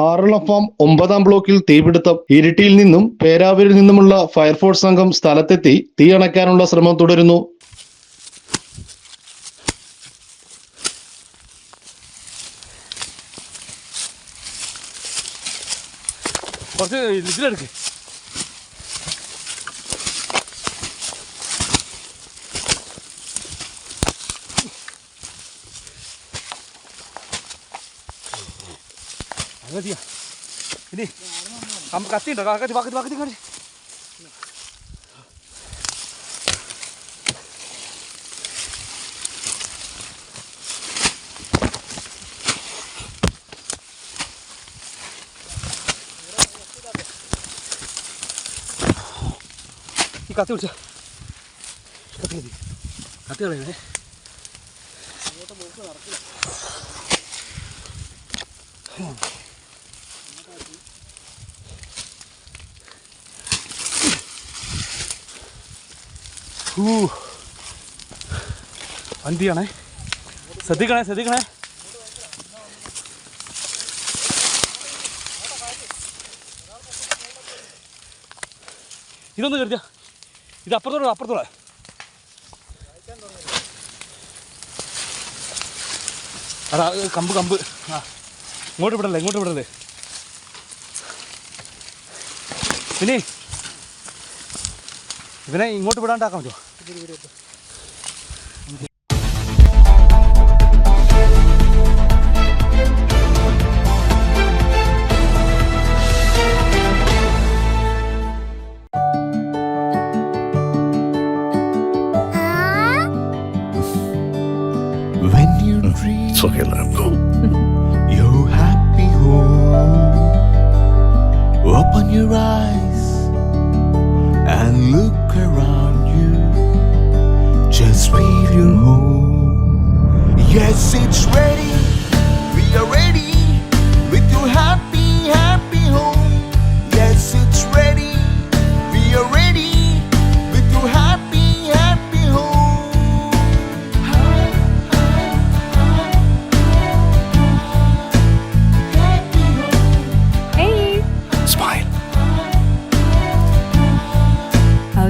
ആറള farm ഒമ്പതാം ബ്ലോക്കിൽ തീപിടുത്തം. ഇരിട്ടിയിൽ നിന്നും പേരാവൂരിൽ നിന്നുമുള്ള ഫയർഫോഴ്സ് സംഘം സ്ഥലത്തെത്തി തീ അണയ്ക്കാനുള്ള ശ്രമം തുടരുന്നു. കുറച്ച് ഇതിലെടുക്ക്. Agak dia. Ini. Kamu kasih, udah kakak dibakar, dibakar, dibakar. কাতে উঠছে কাতে দি কাতে উঠে রে ഊ. വണ്ടിയാണേ. ശ്രദ്ധിക്കണേ ശ്രദ്ധിക്കണേ. ഇതൊന്ന് കരുതിയ. ഇത് അപ്പുറത്തോടെ അപ്പുറത്തോടെ അതാ കമ്പ് കമ്പ്. ആ. ഇങ്ങോട്ട് വിടല്ലേ ഇങ്ങോട്ട് വിടല്ലേ. പിന്നെ ഇവനെ ഇങ്ങോട്ട് വിടാണ്ടാക്കാൻ പറ്റുമോ When you dream It's okay, let him go. your happy home, open your eyes and look around